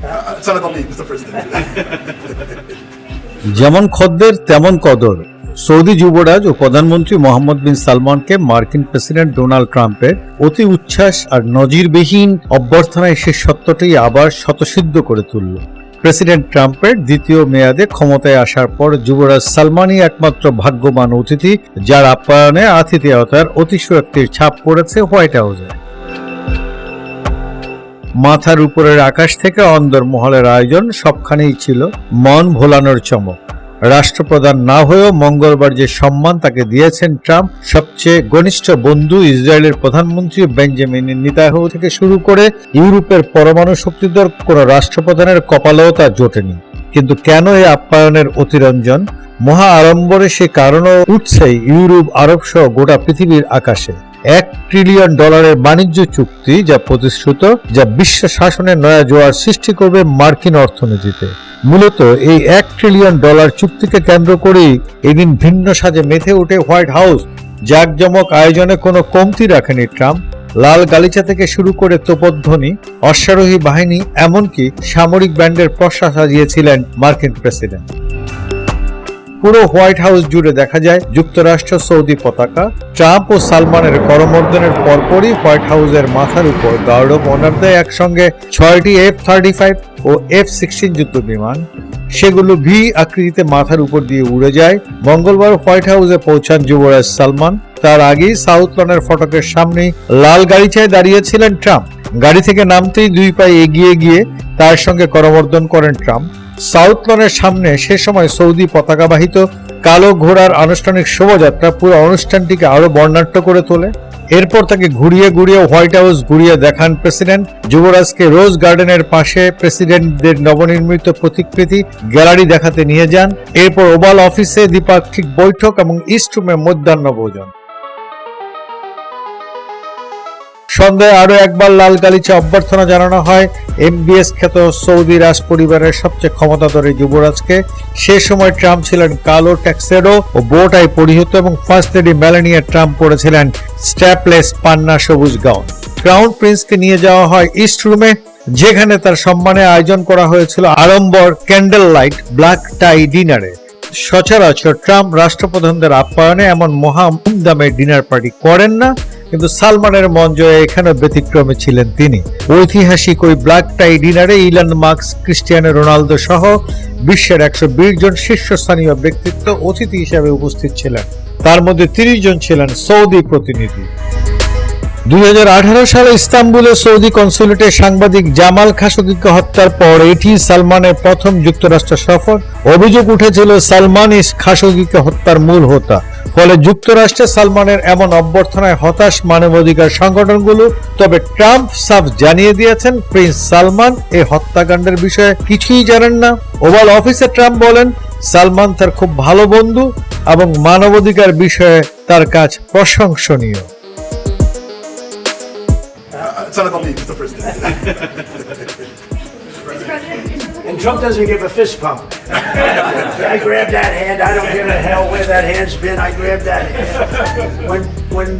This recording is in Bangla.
যেমন খদ্দের, তেমন কদর। সৌদি যুবরাজ ও প্রধানমন্ত্রী মোহাম্মদ বিন সালমানকে মার্কিন প্রেসিডেন্ট ডোনাল্ড ট্রাম্পের অতি উচ্ছ্বাস আর নজিরবিহীন অভ্যর্থনায় সে সত্যটি আবার শতসিদ্ধ করে তুলল। প্রেসিডেন্ট ট্রাম্পের দ্বিতীয় মেয়াদে ক্ষমতায় আসার পর যুবরাজ সালমানই একমাত্র ভাগ্যবান অতিথি, যার আপ্যায়নে আতিথেয়তার অতিশয়োক্তির ছাপ পড়েছে হোয়াইট হাউসে। মাথার উপরের আকাশ থেকে অন্দরমহলের আয়োজন সবখানেই ছিল মন ভোলানোর চমক। রাষ্ট্রপ্রধান না হয়েও মঙ্গলবার যে সম্মান তাকে দিয়েছেন ট্রাম্প, সবচেয়ে ঘনিষ্ঠ বন্ধু ইসরায়েলের প্রধানমন্ত্রী বেঞ্জামিন নেতানিয়াহু থেকে শুরু করে ইউরোপের পরমাণু শক্তিধর কোনো রাষ্ট্রপ্রধানের কপালেও তা জোটেনি। কিন্তু কেন এই আপ্যায়নের অতিরঞ্জন? মহা আড়ম্বরে সে কারণও উঠছে ইউরোপ আরব সহ গোটা পৃথিবীর আকাশে। এক ট্রিলিয়ন ডলারের বাণিজ্য চুক্তি যা প্রতিশ্রুত, যা বিশ্ব শাসনের নয়া জোয়ার সৃষ্টি করবে মার্কিন অর্থনীতিতে। মূলত এই এক ট্রিলিয়ন ডলার চুক্তিকে কেন্দ্র করেই এদিন ভিন্ন সাজে মেতে ওঠে হোয়াইট হাউস। জাঁকজমক আয়োজনে কোনো কমতি রাখেনি ট্রাম্প। লাল গালিচা থেকে শুরু করে তোপধ্বনি, অশ্বারোহী বাহিনী, এমনকি সামরিক ব্যান্ডের প্রশা সাজিয়েছিলেন মার্কিন প্রেসিডেন্ট। পুরো হোয়াইট হাউস জুড়ে দেখা যায় যুক্তরাষ্ট্র, সৌদি পতাকা। ট্রাম্প ও সালমানের করমর্দনের পরপরই হোয়াইট হাউসের মাথার উপর গার্ড অফ অনার দেয় একসঙ্গে ছয়টি এফ থার্টি ফাইভ ও এফ সিক্সটিন যুদ্ধ বিমান। সেগুলো ভি আকৃতিতে মাথার উপর দিয়ে উড়ে যায়। মঙ্গলবার হোয়াইট হাউসে পৌঁছান যুবরাজ সালমান। তার আগেই সাউথ লনের ফটকের সামনেই লাল গাড়িচায় দাঁড়িয়েছিলেন ট্রাম্প। গাড়ি থেকে নামতেই দুই পায়ে এগিয়ে গিয়ে তার সঙ্গে করমর্দন করেন ট্রাম্প। সাউথ লনের সামনে সে সময় সৌদি পতাকাবাহিত কালো ঘোড়ার আনুষ্ঠানিক শোভাযাত্রা পুরো অনুষ্ঠানটিকে আরও বর্ণাঢ্য করে তোলে। এরপর তাকে ঘুরিয়ে ঘুরিয়ে হোয়াইট হাউস ঘুরিয়ে দেখান প্রেসিডেন্ট। যুবরাজকে রোজ গার্ডেনের পাশে প্রেসিডেন্টদের নবনির্মিত প্রতিকৃতি গ্যালারি দেখাতে নিয়ে যান। এরপর ওভাল অফিসে দ্বিপাক্ষিক বৈঠক এবং ইস্ট রুমে মধ্যাহ্ন ভোজন। সন্ধ্যায় আরও একবার লাল গালিচা অভ্যর্থনা জানানো হয়। এমবিএস খ্যাত সৌদি রাজ পরিবারের সবচেয়ে ক্ষমতাধরী যুবরাজকে। সে সময় ট্রাম্প ছিলেন কালো ট্যাক্সেডো ও বোটাই পরিহিত এবং ফার্স্ট লেডি মেলানিয়া ট্রাম্প পরেছিলেন স্ট্যাপলেস পান্না সবুজ গাউন। ক্রাউন প্রিন্সকে নিয়ে যাওয়া হয় ইস্ট রুমে, যেখানে তার সম্মানে আয়োজন করা হয়েছিল আড়ম্বর ক্যান্ডেল লাইট ব্ল্যাক টাই ডিনারে। সচরাচর ট্রাম্প রাষ্ট্রপ্রধানদের আপ্যায়নে এমন মহা দামে ডিনার পার্টি করেন না। কিন্তু সালমানের মন জয়ে এখানে ব্যতিক্রমে ছিলেন তিনি। ঐতিহাসিক ওই ব্ল্যাক টাই ডিনারে ইলান মার্কস ক্রিস্টিয়ানো রোনালদো সহ বিশ্বের একশো বিশ জন শীর্ষস্থানীয় ব্যক্তিত্ব অতিথি হিসেবে উপস্থিত ছিলেন। তার মধ্যে তিরিশ জন ছিলেন সৌদি প্রতিনিধি। দুই হাজার আঠারো সালে ইস্তাম্বুলে সৌদি কনসুলেটে সাংবাদিক জামাল খাশোগিকে হত্যার পর এটি সালমানের প্রথম যুক্তরাষ্ট্র সফর। অভিযোগ উঠেছিল সালমান ইস খাশোগিকে হত্যার মূল হোতা। ফলে যুক্তরাষ্ট্রে সালমানের এমন অভ্যর্থনায় হতাশ মানবাধিকার সংগঠনগুলো। তবে ট্রাম্প সাফ জানিয়ে দিয়েছেন, প্রিন্স সালমান এই হত্যাকাণ্ডের বিষয়ে কিছুই জানেন না। ওভাল অফিসে ট্রাম্প বলেন, সালমান তার খুব ভালো বন্ধু এবং মানবাধিকার বিষয়ে তার কাজ প্রশংসনীয়। It's not about me, Mr. President. And Trump doesn't give a fist pump. I grabbed that hand. I don't give a hell where that hand's been. I grabbed that hand. When when